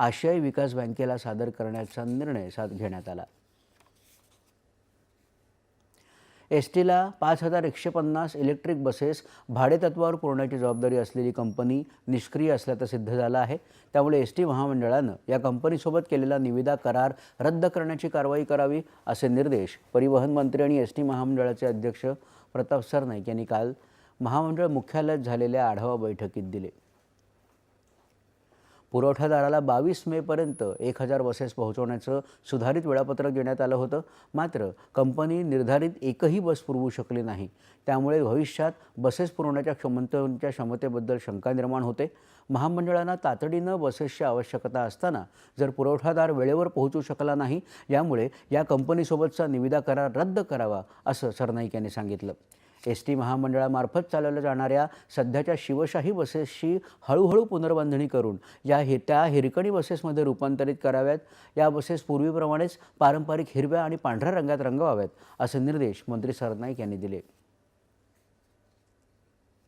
आशियाई विकास बँकेला सादर करण्याचा निर्णय साद घेण्यात आला. एस टीला पाच हजार एकशे पन्नास इलेक्ट्रिक बसेस भाडेतत्वावर पुरवण्याची जबाबदारी असलेली कंपनी निष्क्रिय असल्याचं सिद्ध झालं आहे. त्यामुळे एस टी महामंडळानं या कंपनीसोबत केलेला निविदा करार रद्द करण्याची कारवाई करावी असे निर्देश परिवहन मंत्री आणि एस टी महामंडळाचे अध्यक्ष प्रताप सरनाईक यांनी काल महामंडळ मुख्यालयात झालेल्या आढावा बैठकीत दिले. पुरवठादाराला बावीस मेपर्यंत एक हजार बसेस पोहोचवण्याचं सुधारित वेळापत्रक देण्यात आलं होतं. मात्र कंपनी निर्धारित एकही बस पुरवू शकली नाही. त्यामुळे भविष्यात बसेस पुरवण्याच्या क्षमतेच्या क्षमतेबद्दल शंका निर्माण होते. महामंडळांना तातडीनं बसेसची आवश्यकता असताना जर पुरवठादार वेळेवर पोहोचू शकला नाही यामुळे या कंपनीसोबतचा निविदा करार रद्द करावा असं सरनाईक यांनी सांगितलं. एस टी महामंडळामार्फत चालवल्या जाणाऱ्या सध्याच्या शिवशाही बसेसची हळूहळू पुनर्बांधणी करून या हे त्या हिरकणी बसेसमध्ये रूपांतरित कराव्यात. या बसेस पूर्वीप्रमाणेच पारंपरिक हिरव्या आणि पांढऱ्या रंगात रंगवाव्यात असे निर्देश मंत्री सरनाईक यांनी दिले.